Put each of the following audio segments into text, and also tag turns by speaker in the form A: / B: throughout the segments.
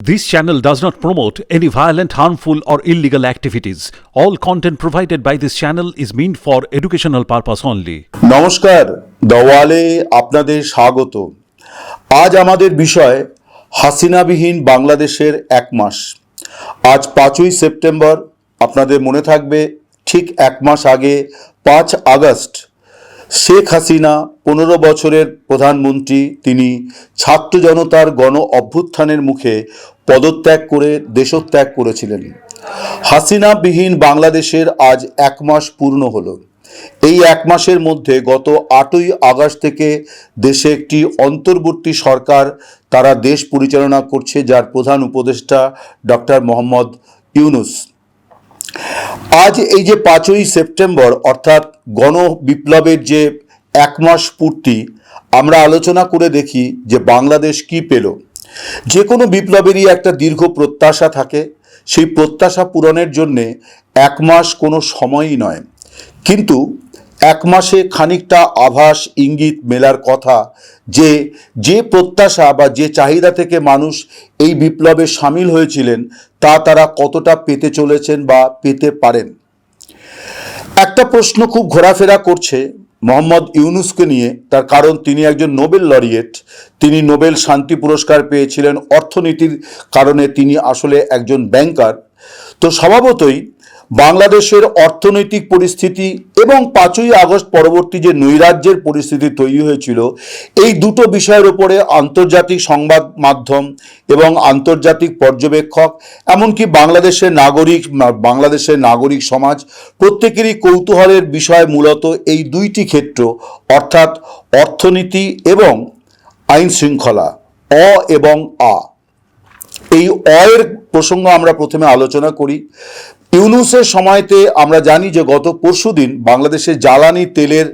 A: This channel does not promote any violent, harmful, or illegal activities. All content provided by this channel is meant for educational purpose only.
B: নমস্কার দওয়ালে আপনাদের স্বাগত আজ আমাদের বিষয় হাসিনাবিহীন বাংলাদেশের এক মাস আজ পাঁচই সেপ্টেম্বর আপনাদের মনে থাকবে ঠিক এক মাস আগে পাঁচ আগস্ট শেখ হাসিনা পনেরো বছরের প্রধানমন্ত্রী, তিনি ছাত্র জনতার গণ অভ্যুত্থানের মুখে পদত্যাগ করে দেশত্যাগ করেছিলেন। হাসিনাবিহীন বাংলাদেশের আজ এক মাস পূর্ণ হলো। এই এক মাসের মধ্যে গত আটই আগস্ট থেকে দেশে একটি অন্তর্বর্তী সরকার তারা দেশ পরিচালনা করছে, যার প্রধান উপদেষ্টা ডক্টর মোহাম্মদ ইউনুস। আজ এই যে পাঁচই সেপ্টেম্বর, অর্থাৎ গণ বিপ্লবের যে এক মাস পূর্তি, আমরা আলোচনা করে দেখি যে বাংলাদেশ কি পেল। যে কোনো বিপ্লবেরই একটা দীর্ঘ প্রত্যাশা থাকে। সেই প্রত্যাশা পূরণের জন্যে এক মাস কোনো সময়ই নয়। কিন্তু এক মাসে খানিকটা আভাস, ইঙ্গিত, মেলার কথা যে যে প্রত্যাশা বা যে চাহিদা থেকে মানুষ এই বিপ্লবে সামিল হয়েছিলেন, তা তারা কতটা পেতে চলেছেন বা পেতে পারেন? একটা প্রশ্ন খুব ঘোরাফেরা করছে মোহাম্মদ ইউনুসকে নিয়ে। তার কারণ, তিনি একজন নোবেল লরিয়েট। তিনি নোবেল শান্তি পুরস্কার পেয়েছিলেন অর্থনীতির কারণে। তিনি আসলে একজন ব্যাংকার। তো স্বভাবতই বাংলাদেশের অর্থনৈতিক পরিস্থিতি এবং পাঁচই আগস্ট পরবর্তী যে নৈরাজ্যের পরিস্থিতি তৈরি হয়েছিল, এই দুটো বিষয়ের উপরে আন্তর্জাতিক সংবাদ মাধ্যম এবং আন্তর্জাতিক পর্যবেক্ষক, এমনকি বাংলাদেশের নাগরিক বাংলাদেশের নাগরিক সমাজ, প্রত্যেকেরই কৌতূহলের বিষয় মূলত এই দুইটি ক্ষেত্র, অর্থাৎ অর্থনীতি এবং আইন শৃঙ্খলা, অ এবং আ। এই অয়ের প্রসঙ্গ আমরা প্রথমে আলোচনা করি। ইউনুসের সময়তে আমরা জানি যে গত পরশু দিন বাংলাদেশে জ্বালানি তেলের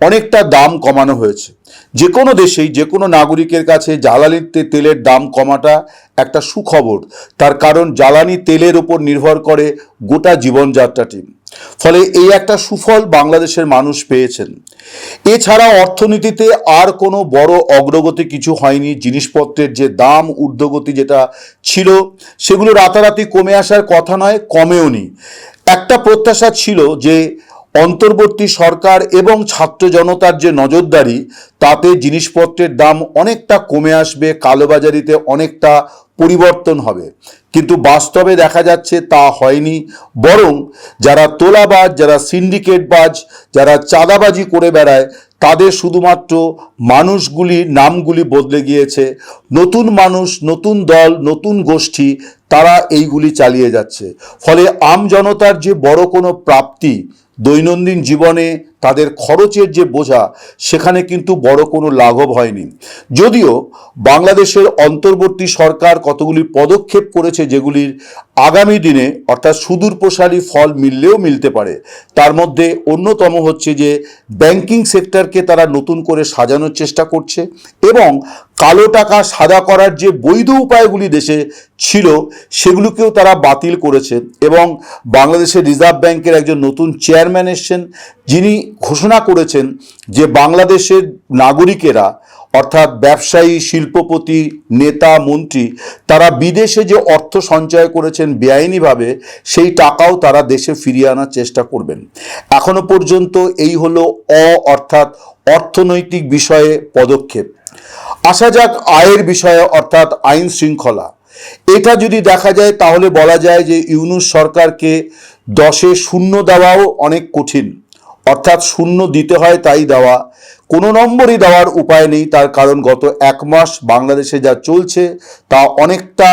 B: অনেকটা দাম কমানো হয়েছে। যে কোনো দেশেই, যে কোনো নাগরিকের কাছে জ্বালানি তেলের দাম কমাটা একটা সুখবর। তার কারণ জ্বালানি তেলের উপর নির্ভর করে গোটা জীবনযাত্রাটি। ফলে এই একটা সুফল বাংলাদেশের মানুষ পেয়েছেন। এছাড়া অর্থনীতিতে আর কোনো বড় অগ্রগতি কিছু হয়নি। জিনিসপত্রের যে দাম, ঊর্ধ্বগতি যেটা ছিল, সেগুলো রাতারাতি কমে আসার কথা নয়, কমেও নি। একটা প্রত্যাশা ছিল যে অন্তর্বর্তী সরকার এবং ছাত্র জনতার যে নজরদারি, তাতে জিনিসপত্রের দাম অনেকটা কমে আসবে, কালোবাজারিতে অনেকটা পরিবর্তন হবে। কিন্তু বাস্তবে দেখা যাচ্ছে তা হয়নি। বরং যারা তোলাবাজ, যারা সিন্ডিকেটবাজ, যারা চাঁদাবাজি করে বেড়ায়, তাদের শুধুমাত্র মানুষগুলি নামগুলি বদলে গিয়েছে। নতুন মানুষ, নতুন দল, নতুন গোষ্ঠী তারা এইগুলি চালিয়ে যাচ্ছে। ফলে আম জনতার যে বড় কোনো প্রাপ্তি দৈনন্দিন জীবনে তাদের খরচের যে বোঝা, সেখানে কিন্তু বড় কোনো লাঘব হয়নি। যদিও বাংলাদেশের অন্তর্বর্তী সরকার কতগুলি পদক্ষেপ করেছে যেগুলির আগামী দিনে অর্থাৎ সুদূর প্রসারী ফল মিললেও মিলতে পারে, তার মধ্যে অন্যতম হচ্ছে যে ব্যাংকিং সেক্টরকে তারা নতুন করে সাজানোর চেষ্টা করছে এবং কালো টাকা সাদা করার যে বৈধ উপায়গুলি দেশে ছিল, সেগুলোকেও তারা বাতিল করেছে এবং বাংলাদেশের রিজার্ভ ব্যাংকের একজন নতুন চেয়ারম্যান এসছেন। যিনি ঘোষণা করেছেন যে বাংলাদেশের নাগরিকেরা, অর্থাৎ ব্যবসায়ী, শিল্পপতি, নেতা, মন্ত্রী, তারা বিদেশে যে অর্থ সঞ্চয় করেছেন বেআইনিভাবে, সেই টাকাও তারা দেশে ফিরিয়ে আনার চেষ্টা করবেন। এখনও পর্যন্ত এই হলো অ, অর্থাৎ অর্থনৈতিক বিষয়ে পদক্ষেপ। আসা যাক আয়ের বিষয়ে, অর্থাৎ আইন শৃঙ্খলা। এটা যদি দেখা যায়, তাহলে বলা যায় যে ইউনুস সরকারকে দশে শূন্য দেওয়াও অনেক কঠিন। অর্থাৎ শূন্য দিতে হয় তাই দেওয়া। কোনো নম্বরই দেওয়ার উপায় নেই, তার কারণ গত এক মাস বাংলাদেশে যা চলছে তা অনেকটা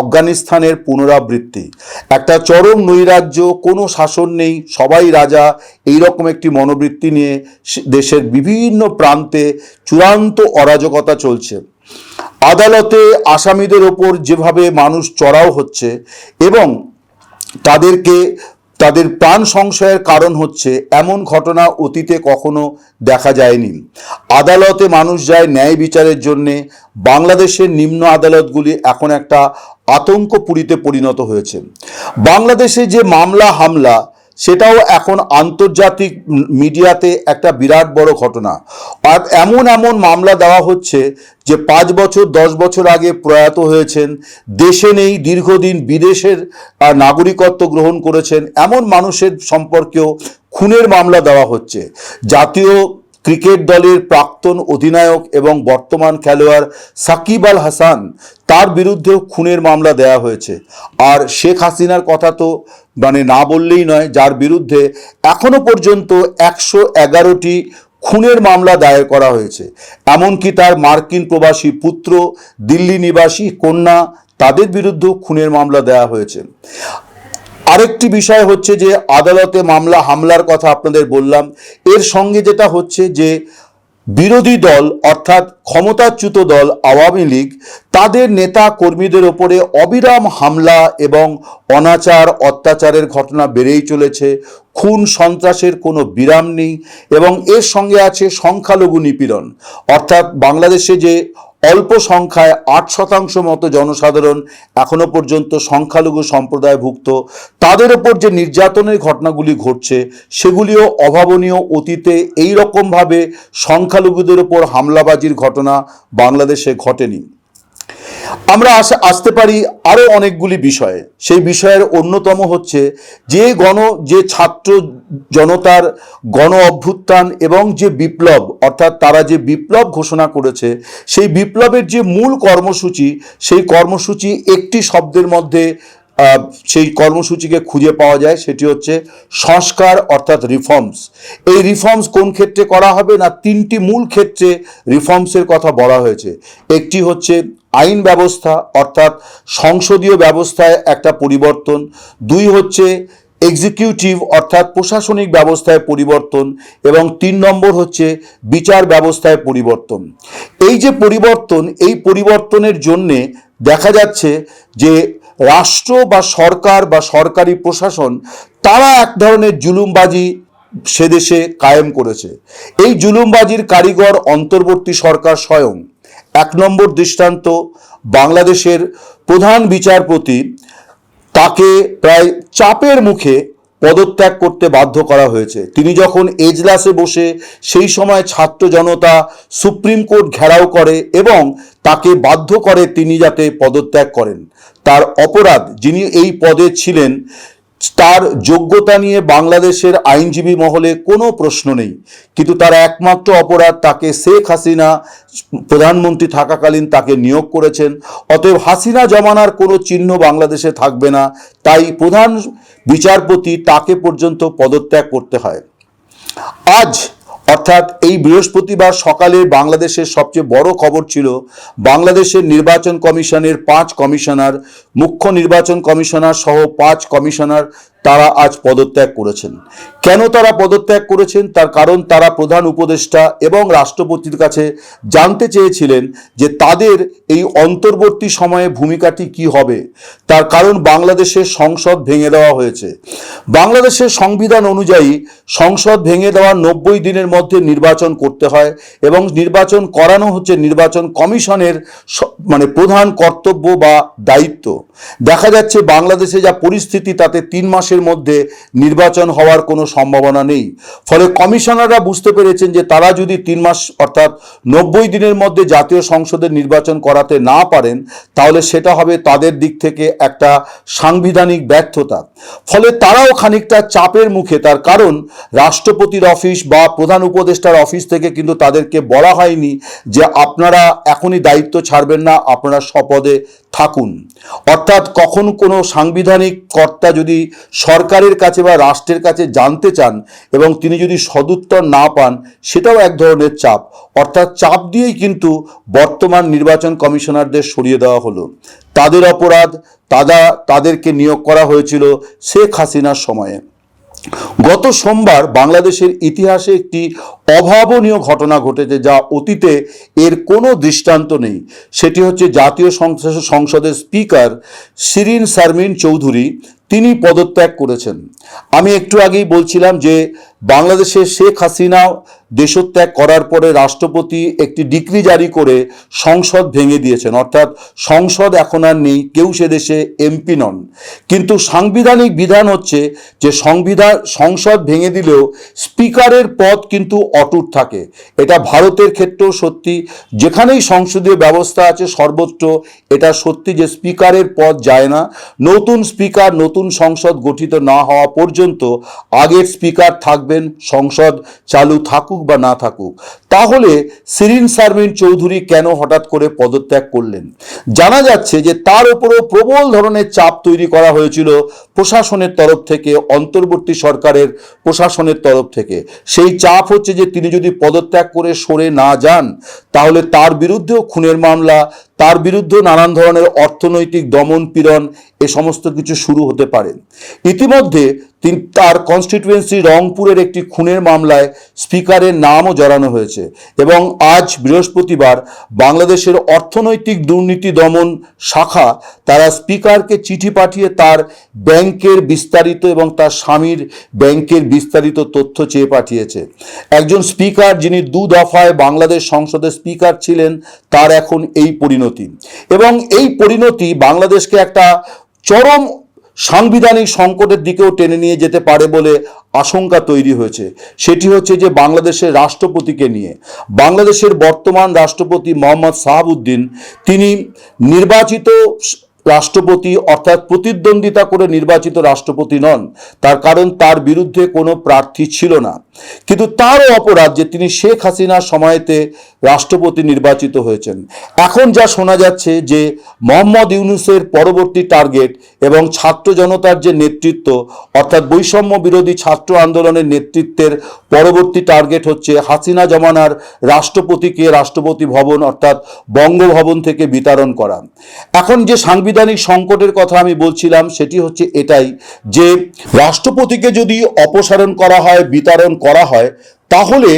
B: আফগানিস্তানের পুনরাবৃত্তি। একটা চরম নৈরাজ্য, কোনো শাসন নেই, সবাই রাজা এই রকম একটি মনোবৃত্তি নিয়ে দেশের বিভিন্ন প্রান্তে চূড়ান্ত অরাজকতা চলছে। আদালতে আসামিদের ওপর যেভাবে মানুষ চড়াও হচ্ছে এবং তাদেরকে তাদের প্রাণ সংশয়ের কারণ হচ্ছে এমন ঘটনা অতীতে কখনো দেখা যায়নি। আদালতে মানুষ যায় ন্যায় বিচারের জন্যে। বাংলাদেশের নিম্ন আদালতগুলি এখন একটা আতঙ্ক পুরীতে পরিণত হয়েছে। বাংলাদেশে যে মামলা হামলা সেটাও এখন আন্তর্জাতিক মিডিয়াতে একটা বিরাট বড় ঘটনা। আর এমন এমন মামলা দেওয়া হচ্ছে যে পাঁচ বছর, দশ বছর আগে প্রয়াত হয়েছেন, দেশে নেই, দীর্ঘদিন বিদেশের নাগরিকত্ব গ্রহণ করেছেন, এমন মানুষের সম্পর্কেও খুনের মামলা দেওয়া হচ্ছে। জাতীয় ক্রিকেট দলের প্রাক্তন অধিনায়ক এবং বর্তমান খেলোয়াড় সাকিব আল হাসান তার বিরুদ্ধেও খুনের মামলা দেয়া হয়েছে। আর শেখ হাসিনার কথা তো মানে না বললেই নয়, যার বিরুদ্ধে এখনও পর্যন্ত একশো এগারোটি খুনের মামলা দায়ের করা হয়েছে। এমনকি তার মার্কিন প্রবাসী পুত্র, দিল্লি নিবাসী কন্যা, তাদের বিরুদ্ধেও খুনের মামলা দেওয়া হয়েছে। আরেকটি বিষয় হচ্ছে যে, আদালতে মামলা, হামলার কথা আপনাদের বললাম। এর সঙ্গে যেটা হচ্ছে যে বিরোধী দল, অর্থাৎ ক্ষমতাচ্যুত দল আওয়ামী লীগ, তাদের নেতা কর্মীদের ওপরে অবিরাম হামলা এবং অনাচার, অত্যাচারের ঘটনা বেড়েই চলেছে। খুন সন্ত্রাসের কোনো বিরাম নেই এবং এর সঙ্গে আছে সংখ্যালঘু নিপীড়ন। অর্থাৎ বাংলাদেশে যে অল্প সংখ্যায় আট শতাংশ মতো জনসাধারণ এখনও পর্যন্ত সংখ্যালঘু সম্প্রদায়ভুক্ত। তাদের ওপর যে নির্যাতনের ঘটনাগুলি ঘটছে, সেগুলিও অভাবনীয়। অতীতে এই রকমভাবে সংখ্যালঘুদের ওপর হামলাবাজির ঘটনা বাংলাদেশে ঘটেনি। আমরা আসা আসতে পারি আরও অনেকগুলি বিষয়ে। সেই বিষয়ের অন্যতম হচ্ছে যে গণ, যে ছাত্র জনতার গণ অভ্যুত্থান এবং যে বিপ্লব, অর্থাৎ তারা যে বিপ্লব ঘোষণা করেছে, সেই বিপ্লবের যে মূল কর্মসূচি, সেই কর্মসূচি একটি শব্দের মধ্যে সেই কর্মসূচিকে খুঁজে পাওয়া যায়, সেটি হচ্ছে সংস্কার, অর্থাৎ রিফর্মস এই রিফর্মস কোন ক্ষেত্রে করা হবে না তিনটি মূল ক্ষেত্রে রিফর্মসের কথা বলা হয়েছে। একটি হচ্ছে আইন ব্যবস্থা, অর্থাৎ সংসদীয় ব্যবস্থায় একটা পরিবর্তন। দুই হচ্ছে এক্সিকিউটিভ অর্থাৎ প্রশাসনিক ব্যবস্থায় পরিবর্তন। এবং তিন নম্বর হচ্ছে বিচার ব্যবস্থায় পরিবর্তন। এই যে পরিবর্তন, এই পরিবর্তনের জন্যে দেখা যাচ্ছে যে রাষ্ট্র বা সরকার বা সরকারি প্রশাসন, তারা এক ধরনের জুলুমবাজি সে দেশে কায়েম করেছে। এই জুলুমবাজির কারিগর অন্তর্বর্তী সরকার স্বয়ং। এক নম্বর দৃষ্টান্ত বাংলাদেশের প্রধান বিচারপতি, তাকে প্রায় চাপের মুখে পদত্যাগ করতে বাধ্য করা হয়েছে। তিনি যখন এজলাসে বসে সেই সময় ছাত্র জনতা সুপ্রিম কোর্ট ঘেরাও করে এবং তাকে বাধ্য করে তিনি যাতে পদত্যাগ করেন। তার অপরাধ যিনি এই পদে ছিলেন তার যোগ্যতা নিয়ে বাংলাদেশের আইনজীবী মহলে কোনো প্রশ্ন নেই। কিন্তু তার একমাত্র অপরাধ তাকে শেখ হাসিনা, প্রধানমন্ত্রী থাকাকালীন তাকে নিয়োগ করেছেন। অতএব হাসিনা জমানার কোনো চিহ্ন বাংলাদেশে থাকবে না। তাই প্রধান বিচারপতি তাকে পর্যন্ত পদত্যাগ করতে হয়। আজ অর্থাৎ এই বৃহস্পতিবার সকালে বাংলাদেশের সবচেয়ে বড় খবর ছিল বাংলাদেশের নির্বাচন কমিশনের পাঁচ কমিশনার, মুখ্য নির্বাচন কমিশনার সহ পাঁচ কমিশনার তারা আজ পদত্যাগ করেছেন। কেন তারা পদত্যাগ করেছেন? তার কারণ তারা প্রধান উপদেষ্টা এবং রাষ্ট্রপতির কাছে জানতে চেয়েছিলেন যে তাদের এই অন্তর্বর্তী সময়ে ভূমিকাটি কি হবে। তার কারণ বাংলাদেশের সংসদ ভেঙে দেওয়া হয়েছে। বাংলাদেশের সংবিধান অনুযায়ী সংসদ ভেঙে দেওয়ার নব্বই দিনের মধ্যে নির্বাচন করতে হয় এবং নির্বাচন করানো হচ্ছে নির্বাচন কমিশনের মানে প্রধান কর্তব্য বা দায়িত্ব। দেখা যাচ্ছে বাংলাদেশে যা পরিস্থিতি তাতে তিন মাসের মধ্যে নির্বাচন হওয়ার কোনো সম্ভাবনা নেই। ফলে কমিশনাররা বুঝতে পেরেছেন যে তারা যদি তিন মাস অর্থাৎ নব্বই দিনের মধ্যে জাতীয় সংসদের নির্বাচন করাতে না পারেন, তাহলে সেটা হবে তাদের দিক থেকে একটা সাংবিধানিক ব্যর্থতা। ফলে তারাও খানিকটা চাপের মুখে, তার কারণ রাষ্ট্রপতির অফিস বা প্রধান উপদেষ্টার অফিস থেকে কিন্তু তাদেরকে বলা হয়নি যে আপনারা এখনই দায়িত্ব ছাড়বেন না, আপনারা স্বপদে থাকুন। অর্থাৎ কখন কোনো সাংবিধানিক কর্তা যদি সরকারের কাছে বা রাষ্ট্রের কাছে জানতে চান এবং তিনি যদি সদুত্তর না পান, সেটাও এক ধরনের চাপ। অর্থাৎ চাপ দিয়েই কিন্তু বর্তমান নির্বাচন কমিশনারদের সরিয়ে দেওয়া হলো। তাদের অপরাধ তারা তাদেরকে নিয়োগ করা হয়েছিল শেখ হাসিনার সময়ে। গত সোমবার বাংলাদেশের ইতিহাসে একটি অভাবনীয় ঘটনা ঘটেছে যা অতীতে এর কোনো দৃষ্টান্ত নেই। সেটি হচ্ছে জাতীয় সংসদ- সংসদের স্পিকার শিরিন শারমিন চৌধুরী তিনি পদত্যাগ করেছেন। আমি একটু আগেই বলছিলাম যে বাংলাদেশের শেখ হাসিনা দেশত্যাগ করার পরে রাষ্ট্রপতি একটি ডিক্রি জারি করে সংসদ ভেঙে দিয়েছেন। অর্থাৎ সংসদ এখন আর নেই, কেউ সে দেশে এমপি নন। কিন্তু সাংবিধানিক বিধান হচ্ছে যে সংবিধান সংসদ ভেঙে দিলেও স্পিকারের পদ কিন্তু অটুট থাকে। এটা ভারতের ক্ষেত্রেও সত্যি। যেখানেই সংসদীয় ব্যবস্থা আছে সর্বত্র এটা সত্যি যে, স্পিকারের পদ যায় না। নতুন স্পিকার, নতুন সংসদ গঠিত না হওয়া পর্যন্ত আগের স্পিকার থাকবেন, সংসদ চালু থাকুক বা না থাকুক। তাহলে সিরিন শারমিন চৌধুরী কেন হঠাৎ করে পদত্যাগ করলেন? জানা যাচ্ছে যে তার উপরও প্রবল ধরনের চাপ তৈরি করা হয়েছিল প্রশাসনের তরফ থেকে, অন্তর্বর্তী সরকারের প্রশাসনের তরফ থেকে। সেই চাপ হচ্ছে যে তিনি যদি পদত্যাগ করে সরে না যান, তাহলে তার বিরুদ্ধেও খুনের মামলা তার বিরুদ্ধে নানান ধরনের অর্থনৈতিক দমন পীড়ন এ সমস্ত কিছু শুরু হতে পারে। ইতিমধ্যে তিনি তার কনস্টিটুয়েন্সি রংপুরের একটি খুনের মামলায় স্পিকারের নামও জড়ানো হয়েছে এবং আজ বৃহস্পতিবার বাংলাদেশের অর্থনৈতিক দুর্নীতি দমন শাখা তারা স্পিকারকে চিঠি পাঠিয়ে তার ব্যাংকের বিস্তারিত এবং তার স্বামীর ব্যাংকের বিস্তারিত তথ্য চেয়ে পাঠিয়েছে। একজন স্পিকার যিনি দু দফায় বাংলাদেশ সংসদের স্পিকার ছিলেন, তার এখন এই পরিণতি। এবং এই পরিণতি বাংলাদেশকে একটা চরম সাংবিধানিক সংকটের দিকেও টেনে নিয়ে যেতে পারে বলে আশঙ্কা তৈরি হয়েছে। সেটি হচ্ছে যে বাংলাদেশের রাষ্ট্রপতিকে নিয়ে। বাংলাদেশের বর্তমান রাষ্ট্রপতি মোহাম্মদ সাহাবুদ্দিন, তিনি নির্বাচিত রাষ্ট্রপতি অর্থাৎ প্রতিদ্বন্দ্বিতা করে নির্বাচিত রাষ্ট্রপতি নন। তার কারণ তার বিরুদ্ধে কোনো প্রার্থী ছিল না। কিন্তু তারও অপরাধ যে তিনি শেখ হাসিনার সময়তে রাষ্ট্রপতি নির্বাচিত হয়েছেন। এখন যা শোনা যাচ্ছে যে মোহাম্মদ ইউনুসের পরবর্তী টার্গেট এবং ছাত্র জনতার যে নেতৃত্ব, অর্থাৎ বৈষম্য বিরোধী ছাত্র আন্দোলনের নেতৃত্বের পরবর্তী টার্গেট হচ্ছে হাসিনা জমানার রাষ্ট্রপতিকে রাষ্ট্রপতি ভবন, অর্থাৎ বঙ্গভবন থেকে বিতরণ করা। এখন যে সাংবিধানিক সংকটের কথা আমি বলছিলাম, সেটি হচ্ছে এটাই যে রাষ্ট্রপতিকে যদি অপসারণ করা হয়, বিতরণ করা হয়, তাহলে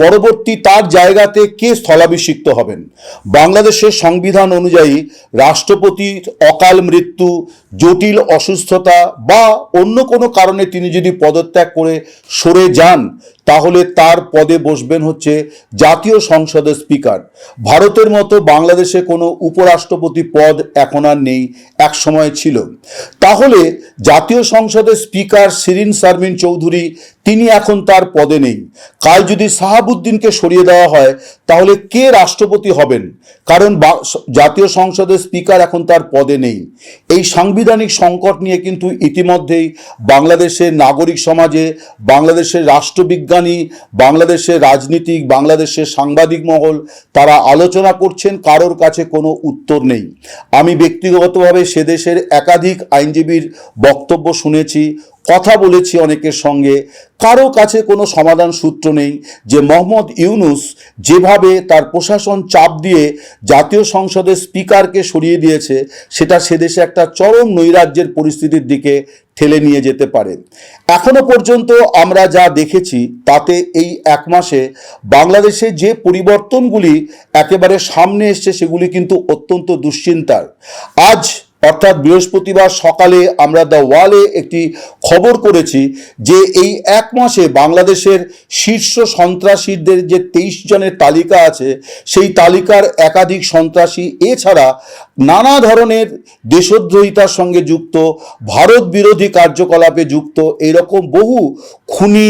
B: পরবর্তী তার জায়গাতে কে স্থলাভিষিক্ত হবেন? বাংলাদেশের সংবিধান অনুযায়ী রাষ্ট্রপতির অকাল মৃত্যু, জটিল অসুস্থতা বা অন্য কোনো কারণে তিনি যদি পদত্যাগ করে সরে যান, তাহলে তার পদে বসবেন হচ্ছে জাতীয় সংসদের স্পিকার। ভারতের মতো বাংলাদেশে কোনো উপরাষ্ট্রপতি পদ এখন আর নেই, এক সময় ছিল। তাহলে জাতীয় সংসদের স্পিকার শিরিন শারমিন চৌধুরী তিনি এখন তার পদে নেই। কাল যদি সাহাবুদ্দিনকে সরিয়ে দেওয়া হয়, তাহলে কে রাষ্ট্রপতি হবেন? কারণ জাতীয় সংসদের স্পিকার এখন তার পদে নেই। এই সাংবিধানিক সংকট নিয়ে কিন্তু ইতিমধ্যেই বাংলাদেশের নাগরিক সমাজে, বাংলাদেশের রাষ্ট্রবিজ্ঞানী, বাংলাদেশের রাজনীতিক, বাংলাদেশের সাংবাদিক মহল, তারা আলোচনা করছেন, কারোর কাছে কোনো উত্তর নেই। আমি ব্যক্তিগতভাবে সে দেশের একাধিক আইনজীবীর বক্তব্য শুনেছি কথা বলেছি অনেকের সঙ্গে। কারও কাছে কোনো সমাধান সূত্র নেই যে মোহাম্মদ ইউনুস যেভাবে তার প্রশাসন চাপ দিয়ে জাতীয় সংসদের স্পিকারকে সরিয়ে দিয়েছে, সেটা সে দেশে একটা চরম নৈরাজ্যের পরিস্থিতির দিকে ঠেলে নিয়ে যেতে পারে। এখনও পর্যন্ত আমরা যা দেখেছি, তাতে এই এক মাসে বাংলাদেশে যে পরিবর্তনগুলি একেবারে সামনে এসছে, সেগুলি কিন্তু অত্যন্ত দুশ্চিন্তার। আজ অর্থাৎ বৃহস্পতিবার সকালে আমরা দ্য ওয়ালে একটি খবর করেছি যে এই এক মাসে বাংলাদেশের শীর্ষ সন্ত্রাসীদের যে তেইশ জনের তালিকা আছে, সেই তালিকার একাধিক সন্ত্রাসী এছাড়া নানা ধরনের দেশদ্রোহিতার সঙ্গে যুক্ত, ভারত বিরোধী কার্যকলাপে যুক্ত, এরকম বহু খুনি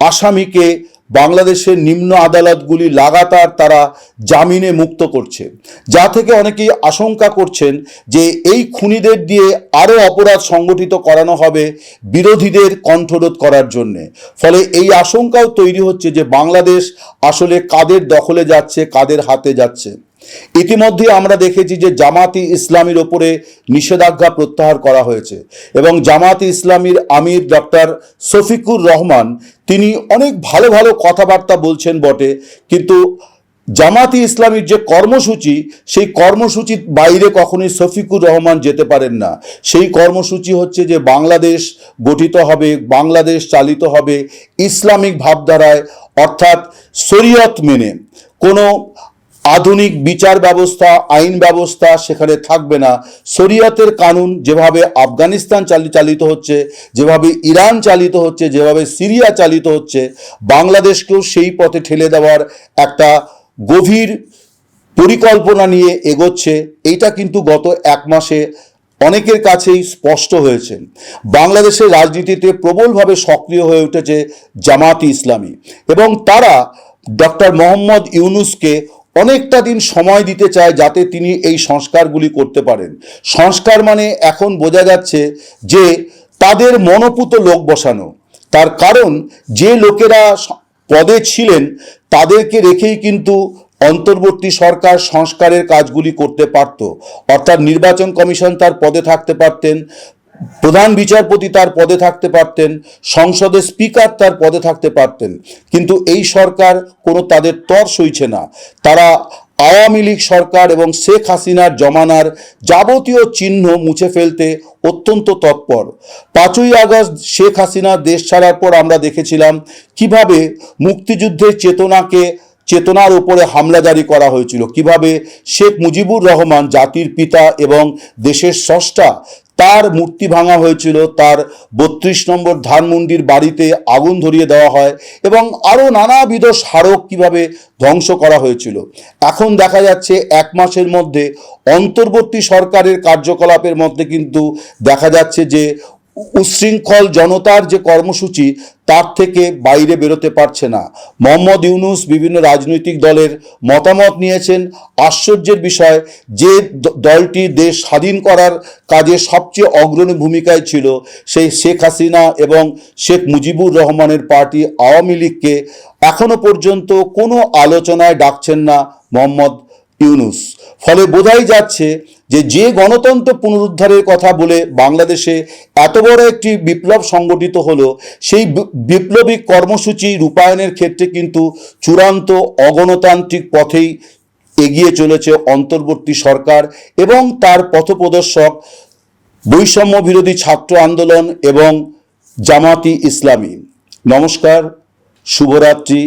B: আসামিকে বাংলাদেশের নিম্ন আদালতগুলি লাগাতার তারা জামিনে মুক্ত করছে। যা থেকে অনেকেই আশঙ্কা করছেন যে এই খুনিদের দিয়ে আরও অপরাধ সংগঠিত করানো হবে বিরোধীদের কণ্ঠরোধ করার জন্যে। ফলে এই আশঙ্কাও তৈরি হচ্ছে যে বাংলাদেশ আসলে কাদের দখলে যাচ্ছে, কাদের হাতে যাচ্ছে। ইতিমধ্যে আমরা দেখেছি যে জামাতি ইসলামীর ওপরে নিষেধাজ্ঞা প্রত্যাহার করা হয়েছে এবং জামাতি ইসলামীর আমির ডক্টর শফিকুর রহমান তিনি অনেক ভালো ভালো কথাবার্তা বলছেন বটে, কিন্তু জামাতি ইসলামীর যে কর্মসূচি, সেই কর্মসূচির বাইরে কখনোই শফিকুর রহমান যেতে পারেন না। সেই কর্মসূচি হচ্ছে যে বাংলাদেশ গঠিত হবে, বাংলাদেশ চালিত হবে ইসলামিক ভাবধারায়, অর্থাৎ শরীয়ত মেনে। কোনো আধুনিক বিচার ব্যবস্থা, আইন ব্যবস্থা সেখানে থাকবে না। শরিয়তের কানুন যেভাবে আফগানিস্তান চালি চালিত হচ্ছে, যেভাবে ইরান চালিত হচ্ছে, যেভাবে সিরিয়া চালিত হচ্ছে, বাংলাদেশকেও সেই পথে ঠেলে দেওয়ার একটা গভীর পরিকল্পনা নিয়ে এগোচ্ছে। এইটা কিন্তু গত এক মাসে অনেকের কাছেই স্পষ্ট হয়েছে। বাংলাদেশের রাজনীতিতে প্রবলভাবে সক্রিয় হয়ে উঠেছে জামাতি ইসলামী এবং তারা ডক্টর মোহাম্মদ ইউনুসকে অনেকটা দিন সময় দিতে চায় যাতে তিনি এই সংস্কারগুলি করতে পারেন। সংস্কার মানে এখন বোঝা যাচ্ছে যে তাদের মনোপুত লোক বসানো। তার কারণ যে লোকেরা পদে ছিলেন, তাদেরকে রেখেই কিন্তু অন্তর্বর্তী সরকার সংস্কারের কাজগুলি করতে পারত। অর্থাৎ নির্বাচন কমিশন তার পদে থাকতে পারতেন প্রধান বিচারপতি তার পদে থাকতে পারতেন, সংসদের স্পিকার তার পদে থাকতে পারতেন, কিন্তু এই সরকার কোনো তাদের তর সইছে না। তারা আওয়ামী লীগ সরকার এবং শেখ হাসিনার জমানার যাবতীয় চিহ্ন মুছে ফেলতে অত্যন্ত তৎপর। পাঁচই আগস্ট শেখ হাসিনা দেশ ছাড়ার পর আমরা দেখেছিলাম কীভাবে মুক্তিযুদ্ধের চেতনাকে, চেতনার উপরে হামলা জারি করা হয়েছিল। কীভাবে শেখ মুজিবুর রহমান জাতির পিতা এবং দেশের স্রষ্টা তার মূর্তি ভাঙা হয়েছিল, তার বত্রিশ নম্বর ধানমন্ডির বাড়িতে আগুন ধরিয়ে দেওয়া হয় এবং আরও নানাবিধ স্মারক কীভাবে ধ্বংস করা হয়েছিল। এখন দেখা যাচ্ছে এক মাসের মধ্যে অন্তর্বর্তী সরকারের কার্যকলাপের মধ্যে কিন্তু দেখা যাচ্ছে যে উচ্ছৃঙ্খল জনতার যে কর্মসূচি, তার থেকে বাইরে বেরোতে পারছে না। মোহাম্মদ ইউনুস বিভিন্ন রাজনৈতিক দলের মতামত নিয়েছেন। আশ্চর্যের বিষয়, যে দলটি দেশ স্বাধীন করার কাজে সবচেয়ে অগ্রণী ভূমিকায় ছিল, সেই শেখ হাসিনা এবং শেখ মুজিবুর রহমানের পার্টি আওয়ামী লীগকে এখনও পর্যন্ত কোনো আলোচনায় ডাকছেন না মোহাম্মদ ইউনুস। ফলে বোঝাই যাচ্ছে যে যে গণতন্ত্র পুনরুদ্ধারের কথা বলে বাংলাদেশে এত বড় একটি বিপ্লব সংগঠিত হলো, সেই বিপ্লবী কর্মসূচি রূপায়ণের ক্ষেত্রে কিন্তু চূড়ান্ত অগণতান্ত্রিক পথেই এগিয়ে চলেছে অন্তর্বর্তী সরকার এবং তার পথপ্রদর্শক বৈষম্য বিরোধী ছাত্র আন্দোলন এবং জামাতি ইসলামী। নমস্কার, শুভরাত্রি,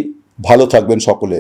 B: ভালো থাকবেন সকলে।